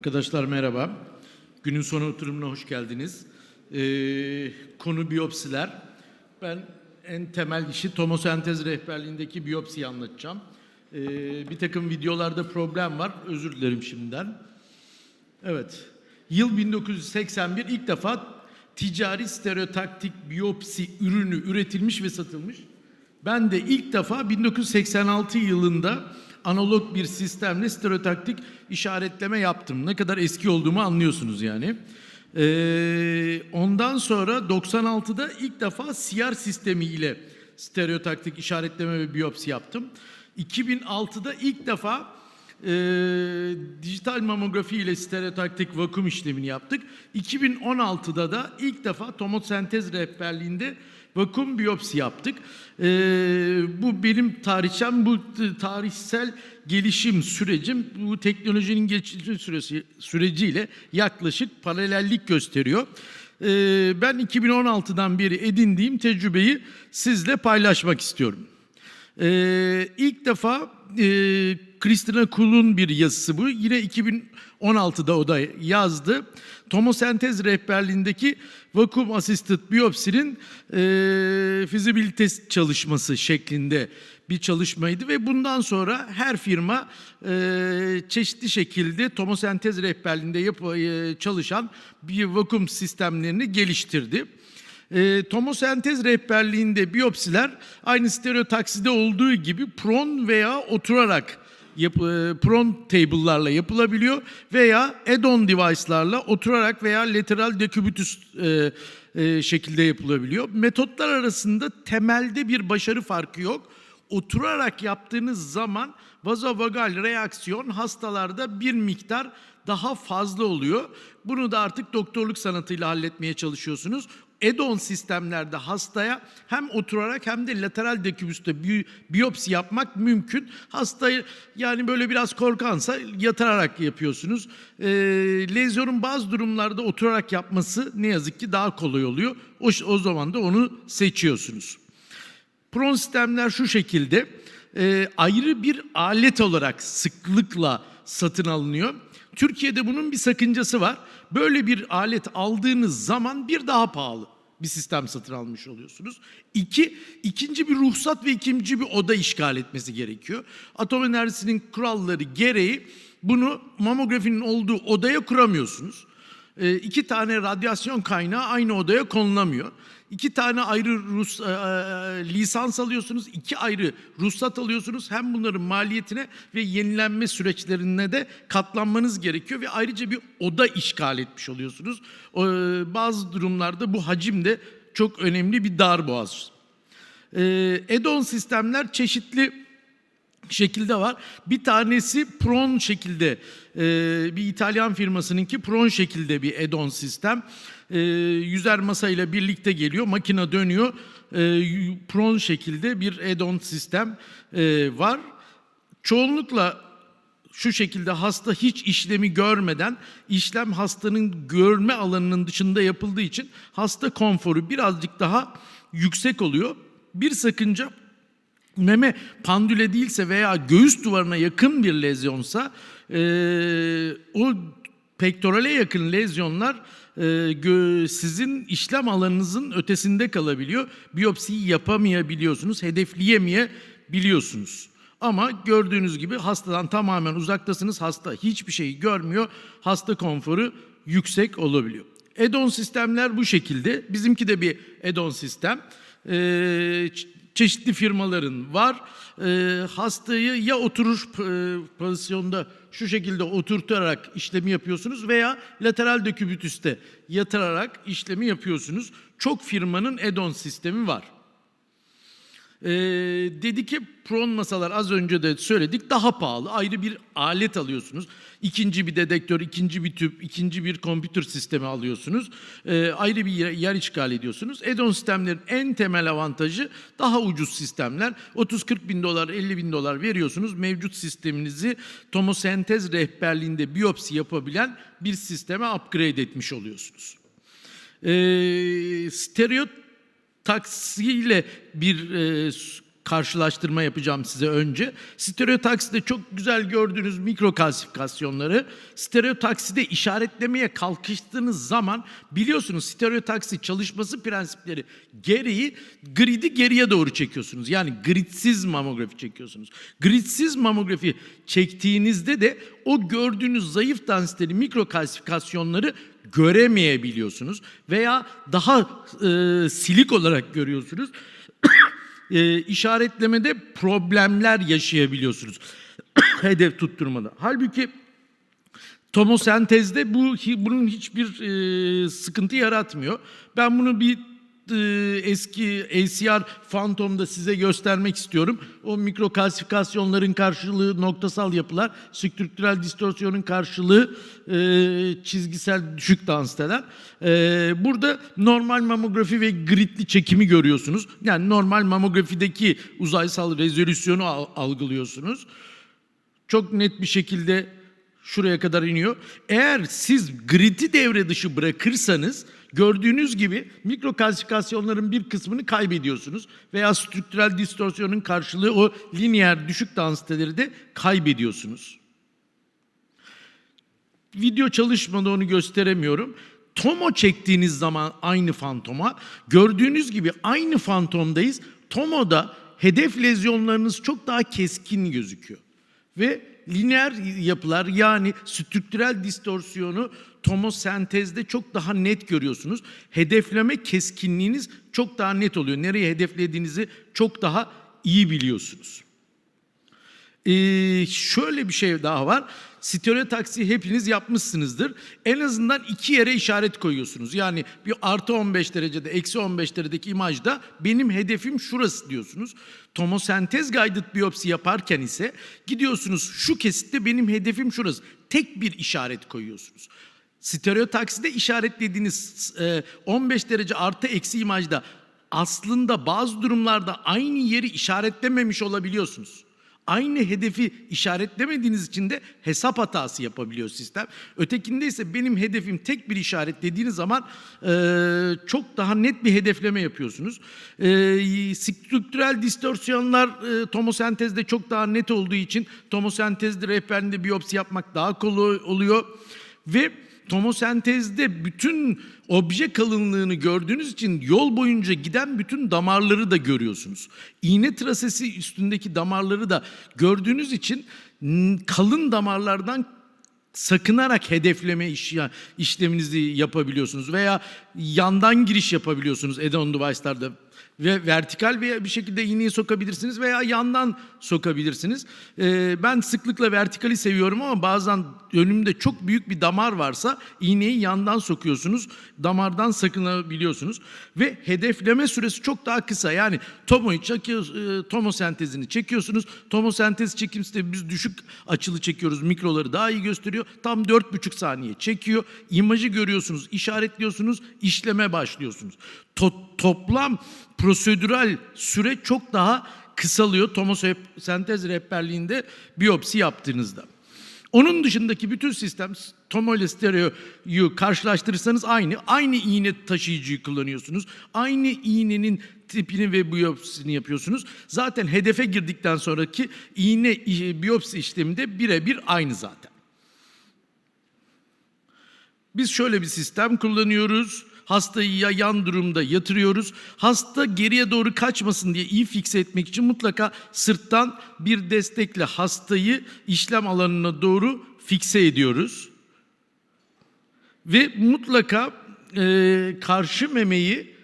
Arkadaşlar merhaba. Günün sonu oturumuna hoş geldiniz. Ee, konu biyopsiler. Ben en temel işi tomosentez rehberliğindeki biyopsiyi anlatacağım. Ee, bir takım videolarda problem var. Özür dilerim şimdiden. Evet. Yıl 1981 ilk defa ticari stereotaktik biyopsi ürünü üretilmiş ve satılmış. Ben de ilk defa 1986 yılında analog bir sistemle stereotaktik işaretleme yaptım. Ne kadar eski olduğumu anlıyorsunuz yani. Ee, ondan sonra 96'da ilk defa CR sistemi ile stereotaktik işaretleme ve biyopsi yaptım. 2006'da ilk defa e, dijital mamografi ile stereotaktik vakum işlemini yaptık. 2016'da da ilk defa tomosentez rehberliğinde vakum biyopsi yaptık. E, bu benim tarihçem, bu tarihsel gelişim sürecim bu teknolojinin geçici süresi süreciyle yaklaşık paralellik gösteriyor. E, ben 2016'dan beri edindiğim tecrübeyi sizle paylaşmak istiyorum. Ee, ilk defa e, Christina Kuhl'un bir yazısı bu. Yine 2016'da o da yazdı. Tomosentez rehberliğindeki vakum assisted biyopsinin e, fizibilite çalışması şeklinde bir çalışmaydı ve bundan sonra her firma e, çeşitli şekilde tomosentez rehberliğinde yap- e, çalışan bir vakum sistemlerini geliştirdi. E, tomosentez rehberliğinde biyopsiler aynı stereotakside olduğu gibi pron veya oturarak yap, e, pron table'larla yapılabiliyor veya add-on device'larla oturarak veya lateral decubitüs e, e, şekilde yapılabiliyor. Metotlar arasında temelde bir başarı farkı yok. Oturarak yaptığınız zaman vazovagal reaksiyon hastalarda bir miktar daha fazla oluyor. Bunu da artık doktorluk sanatıyla halletmeye çalışıyorsunuz. Edon sistemlerde hastaya hem oturarak hem de lateral dekübüste bi- biyopsi yapmak mümkün. Hastayı yani böyle biraz korkansa yatırarak yapıyorsunuz. Ee, lezyonun bazı durumlarda oturarak yapması ne yazık ki daha kolay oluyor. O, o zaman da onu seçiyorsunuz. Pron sistemler şu şekilde e, ayrı bir alet olarak sıklıkla satın alınıyor. Türkiye'de bunun bir sakıncası var. Böyle bir alet aldığınız zaman bir daha pahalı bir sistem satın almış oluyorsunuz. İki, ikinci bir ruhsat ve ikinci bir oda işgal etmesi gerekiyor. Atom enerjisinin kuralları gereği bunu mamografinin olduğu odaya kuramıyorsunuz. E, iki tane radyasyon kaynağı aynı odaya konulamıyor. İki tane ayrı Rus, e, e, lisans alıyorsunuz, iki ayrı ruhsat alıyorsunuz. Hem bunların maliyetine ve yenilenme süreçlerine de katlanmanız gerekiyor ve ayrıca bir oda işgal etmiş oluyorsunuz. E, bazı durumlarda bu hacim de çok önemli bir darboğaz. E, Edon sistemler çeşitli şekilde var. Bir tanesi Pron şekilde e, bir İtalyan firmasınınki Pron şekilde bir add-on sistem. E, yüzer masayla birlikte geliyor. Makine dönüyor. E, Pron şekilde bir add-on sistem e, var. Çoğunlukla şu şekilde hasta hiç işlemi görmeden işlem hastanın görme alanının dışında yapıldığı için hasta konforu birazcık daha yüksek oluyor. Bir sakınca meme pandüle değilse veya göğüs duvarına yakın bir lezyonsa eee, o pektorale yakın lezyonlar gö- sizin işlem alanınızın ötesinde kalabiliyor. Biyopsiyi yapamayabiliyorsunuz, hedefleyemeyebiliyorsunuz. Ama gördüğünüz gibi hastadan tamamen uzaktasınız. Hasta hiçbir şeyi görmüyor. Hasta konforu yüksek olabiliyor. Edon sistemler bu şekilde. Bizimki de bir edon sistem. Ç- çeşitli firmaların var. Ee, hastayı ya oturur e, pozisyonda şu şekilde oturtarak işlemi yapıyorsunuz veya lateral dekübitüste yatırarak işlemi yapıyorsunuz. Çok firmanın edon sistemi var. Ee, dedi ki pron masalar az önce de söyledik daha pahalı. Ayrı bir alet alıyorsunuz. İkinci bir dedektör, ikinci bir tüp, ikinci bir kompütür sistemi alıyorsunuz. Ee, ayrı bir yer, yer işgal ediyorsunuz. Edon sistemlerin en temel avantajı daha ucuz sistemler. 30-40 bin dolar, 50 bin dolar veriyorsunuz. Mevcut sisteminizi tomosentez rehberliğinde biyopsi yapabilen bir sisteme upgrade etmiş oluyorsunuz. Ee, stereo taksiyle bir e, karşılaştırma yapacağım size önce. Stereotakside çok güzel gördüğünüz mikro kalsifikasyonları stereotakside işaretlemeye kalkıştığınız zaman biliyorsunuz stereotaksi çalışması prensipleri gereği gridi geriye doğru çekiyorsunuz. Yani gridsiz mamografi çekiyorsunuz. Gridsiz mamografi çektiğinizde de o gördüğünüz zayıf densiteli mikro kalsifikasyonları göremeyebiliyorsunuz veya daha e, silik olarak görüyorsunuz. e, işaretlemede problemler yaşayabiliyorsunuz. Hedef tutturmada. Halbuki tomosentezde bu bunun hiçbir e, sıkıntı yaratmıyor. Ben bunu bir eski ACR Phantom'da size göstermek istiyorum. O mikrokalsifikasyonların karşılığı noktasal yapılar, strüktürel distorsiyonun karşılığı e, çizgisel düşük dansiteler. E, burada normal mamografi ve gridli çekimi görüyorsunuz. Yani normal mamografideki uzaysal rezolüsyonu al- algılıyorsunuz çok net bir şekilde şuraya kadar iniyor. Eğer siz gridi devre dışı bırakırsanız gördüğünüz gibi mikrokalsifikasyonların bir kısmını kaybediyorsunuz veya strüktürel distorsiyonun karşılığı o lineer düşük dansiteleri de kaybediyorsunuz. Video çalışmada onu gösteremiyorum. Tomo çektiğiniz zaman aynı fantoma gördüğünüz gibi aynı fantomdayız. Tomo'da hedef lezyonlarınız çok daha keskin gözüküyor. Ve lineer yapılar yani strüktürel distorsiyonu tomosentezde çok daha net görüyorsunuz. Hedefleme keskinliğiniz çok daha net oluyor. Nereye hedeflediğinizi çok daha iyi biliyorsunuz. Ee, şöyle bir şey daha var. Stereotaksi hepiniz yapmışsınızdır. En azından iki yere işaret koyuyorsunuz. Yani bir artı 15 derecede, eksi 15 derecedeki imajda benim hedefim şurası diyorsunuz. Tomosentez guided biyopsi yaparken ise gidiyorsunuz şu kesitte benim hedefim şurası. Tek bir işaret koyuyorsunuz. Stereotakside işaretlediğiniz e, 15 derece artı eksi imajda aslında bazı durumlarda aynı yeri işaretlememiş olabiliyorsunuz. Aynı hedefi işaretlemediğiniz için de hesap hatası yapabiliyor sistem. Ötekinde ise benim hedefim tek bir işaret dediğiniz zaman e, çok daha net bir hedefleme yapıyorsunuz. E, strüktürel distorsiyonlar e, tomosentezde çok daha net olduğu için tomosentezde rehberinde biyopsi yapmak daha kolay oluyor. Ve tomosentezde bütün obje kalınlığını gördüğünüz için yol boyunca giden bütün damarları da görüyorsunuz. İğne trasesi üstündeki damarları da gördüğünüz için kalın damarlardan sakınarak hedefleme iş, işleminizi yapabiliyorsunuz veya yandan giriş yapabiliyorsunuz add-on device'larda ve vertikal veya bir şekilde iğneyi sokabilirsiniz veya yandan sokabilirsiniz. Ee, ben sıklıkla vertikali seviyorum ama bazen önümde çok büyük bir damar varsa iğneyi yandan sokuyorsunuz. Damardan sakınabiliyorsunuz ve hedefleme süresi çok daha kısa. Yani tomoyu çekiyor, e, tomosentezini çekiyorsunuz. Tomosentez çekiminde biz düşük açılı çekiyoruz. Mikroları daha iyi gösteriyor. Tam 4,5 saniye çekiyor. İmajı görüyorsunuz, işaretliyorsunuz, işleme başlıyorsunuz. To- toplam prosedürel süre çok daha kısalıyor tomosentez rehberliğinde biyopsi yaptığınızda. Onun dışındaki bütün sistem tomo karşılaştırırsanız aynı. Aynı iğne taşıyıcıyı kullanıyorsunuz. Aynı iğnenin tipini ve biyopsisini yapıyorsunuz. Zaten hedefe girdikten sonraki iğne biyopsi işlemi de birebir aynı zaten. Biz şöyle bir sistem kullanıyoruz. Hastayı ya yan durumda yatırıyoruz. Hasta geriye doğru kaçmasın diye iyi fikse etmek için mutlaka sırttan bir destekle hastayı işlem alanına doğru fikse ediyoruz. Ve mutlaka e, karşı memeyi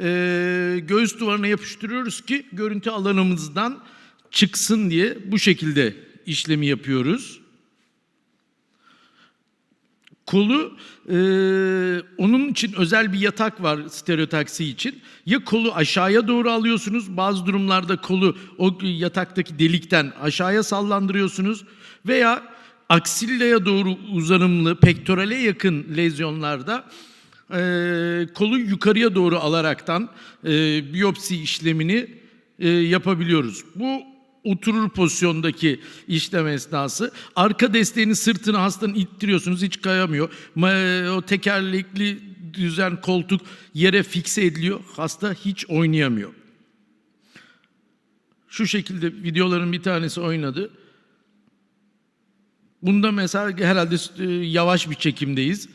e, göğüs duvarına yapıştırıyoruz ki görüntü alanımızdan çıksın diye bu şekilde işlemi yapıyoruz. Kolu e, onun için özel bir yatak var stereotaksi için. Ya kolu aşağıya doğru alıyorsunuz. Bazı durumlarda kolu o yataktaki delikten aşağıya sallandırıyorsunuz. Veya aksilleye doğru uzanımlı pektorale yakın lezyonlarda e, kolu yukarıya doğru alaraktan e, biyopsi işlemini e, yapabiliyoruz. Bu oturur pozisyondaki işlem esnası. Arka desteğini sırtını hastanın ittiriyorsunuz hiç kayamıyor. Ma- O tekerlekli düzen koltuk yere fikse ediliyor. Hasta hiç oynayamıyor. Şu şekilde videoların bir tanesi oynadı. Bunda mesela herhalde e, yavaş bir çekimdeyiz.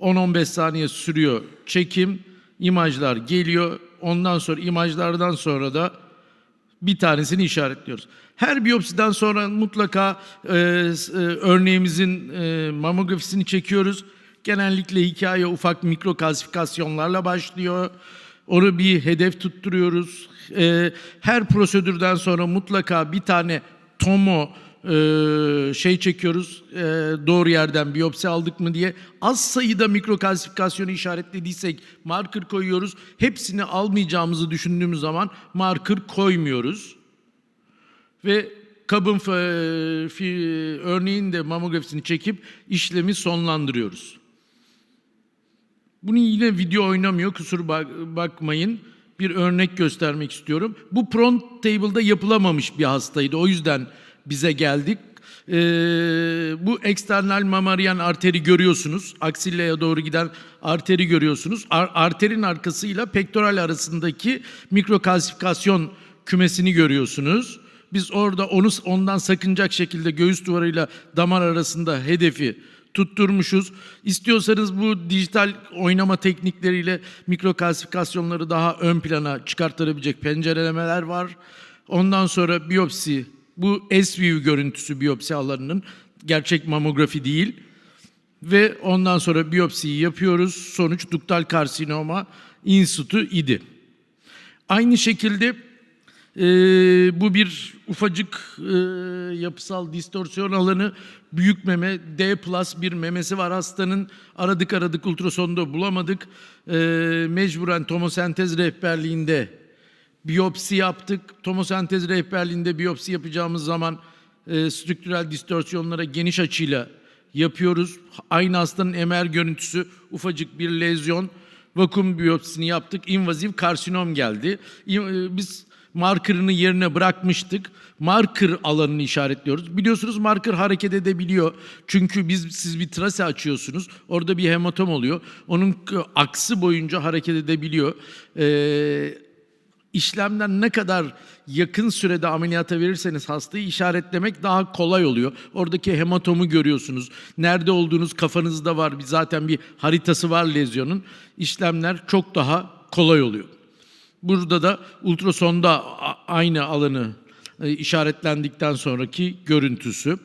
10-15 saniye sürüyor çekim. imajlar geliyor. Ondan sonra imajlardan sonra da bir tanesini işaretliyoruz. Her biyopsiden sonra mutlaka e, e, örneğimizin e, mamografisini çekiyoruz. Genellikle hikaye ufak mikro kalsifikasyonlarla başlıyor. Onu bir hedef tutturuyoruz. E, her prosedürden sonra mutlaka bir tane tomo e, şey çekiyoruz. e, doğru yerden biyopsi aldık mı diye. Az sayıda mikro kalsifikasyonu işaretlediysek marker koyuyoruz. Hepsini almayacağımızı düşündüğümüz zaman marker koymuyoruz ve kabın fe- fi- örneğin de mamografisini çekip işlemi sonlandırıyoruz. Bunu yine video oynamıyor kusur bak- bakmayın. Bir örnek göstermek istiyorum. Bu front table'da yapılamamış bir hastaydı. O yüzden bize geldik. Ee, bu eksternal mamaryen arteri görüyorsunuz. Aksilleye doğru giden arteri görüyorsunuz. Ar- arterin arkasıyla pektoral arasındaki mikrokalsifikasyon kümesini görüyorsunuz. Biz orada onu ondan sakınacak şekilde göğüs duvarıyla damar arasında hedefi tutturmuşuz. İstiyorsanız bu dijital oynama teknikleriyle mikrokalsifikasyonları daha ön plana çıkartabilecek pencerelemeler var. Ondan sonra biyopsi, bu S-view görüntüsü biyopsi alanının gerçek mamografi değil. Ve ondan sonra biyopsiyi yapıyoruz. Sonuç duktal karsinoma in situ idi. Aynı şekilde e, bu bir ufacık e, yapısal distorsiyon alanı büyük meme D plus bir memesi var hastanın aradık aradık ultrasonda bulamadık E, mecburen tomosentez rehberliğinde biyopsi yaptık tomosentez rehberliğinde biyopsi yapacağımız zaman e, strüktürel distorsiyonlara geniş açıyla yapıyoruz aynı hastanın MR görüntüsü ufacık bir lezyon vakum biyopsisini yaptık. İnvaziv karsinom geldi. E, Biz markerını yerine bırakmıştık. Marker alanını işaretliyoruz. Biliyorsunuz marker hareket edebiliyor. Çünkü biz siz bir trase açıyorsunuz. Orada bir hematom oluyor. Onun aksı boyunca hareket edebiliyor. Ee, işlemden ne kadar yakın sürede ameliyata verirseniz hastayı işaretlemek daha kolay oluyor. Oradaki hematomu görüyorsunuz. Nerede olduğunuz kafanızda var. Zaten bir haritası var lezyonun. İşlemler çok daha kolay oluyor. Burada da ultrasonda aynı alanı e, işaretlendikten sonraki görüntüsü.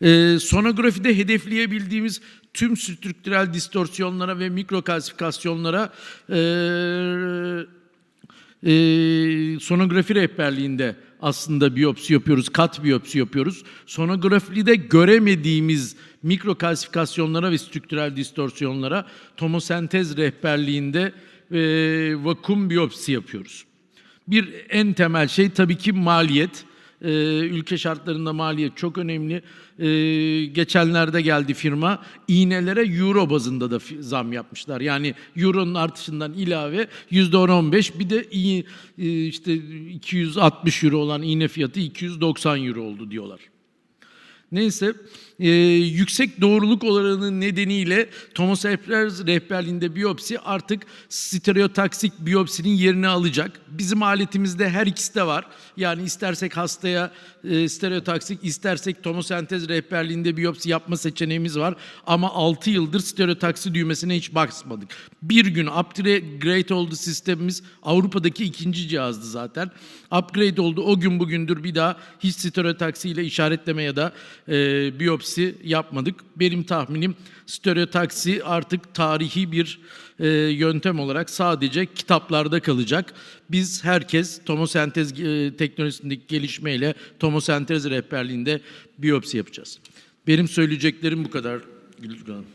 E, sonografide hedefleyebildiğimiz tüm strüktürel distorsiyonlara ve mikrokalsifikasyonlara e, sonografi rehberliğinde aslında biyopsi yapıyoruz, kat biyopsi yapıyoruz. Sonografide göremediğimiz mikrokalsifikasyonlara ve strüktürel distorsiyonlara tomosentez rehberliğinde e, vakum biyopsi yapıyoruz. Bir en temel şey tabii ki maliyet. Ee, ülke şartlarında maliyet çok önemli. Ee, geçenlerde geldi firma iğnelere euro bazında da zam yapmışlar. Yani euronun artışından ilave yüzde 10-15 bir de e, işte 260 euro olan iğne fiyatı 290 euro oldu diyorlar. Neyse e, yüksek doğruluk oranının nedeniyle Thomas Ehlers rehberliğinde biyopsi artık stereotaksik biyopsinin yerini alacak. Bizim aletimizde her ikisi de var. Yani istersek hastaya e, stereotaksik, istersek tomosentez rehberliğinde biyopsi yapma seçeneğimiz var. Ama 6 yıldır stereotaksi düğmesine hiç basmadık. Bir gün upgrade oldu sistemimiz. Avrupa'daki ikinci cihazdı zaten. Upgrade oldu. O gün bugündür bir daha hiç stereotaksi ile işaretleme ya da e, biyopsi yapmadık. Benim tahminim stereotaksi artık tarihi bir e, yöntem olarak sadece kitaplarda kalacak. Biz herkes tomosentez e, teknolojisindeki gelişmeyle tomosentez rehberliğinde biyopsi yapacağız. Benim söyleyeceklerim bu kadar Gülcan Hanım.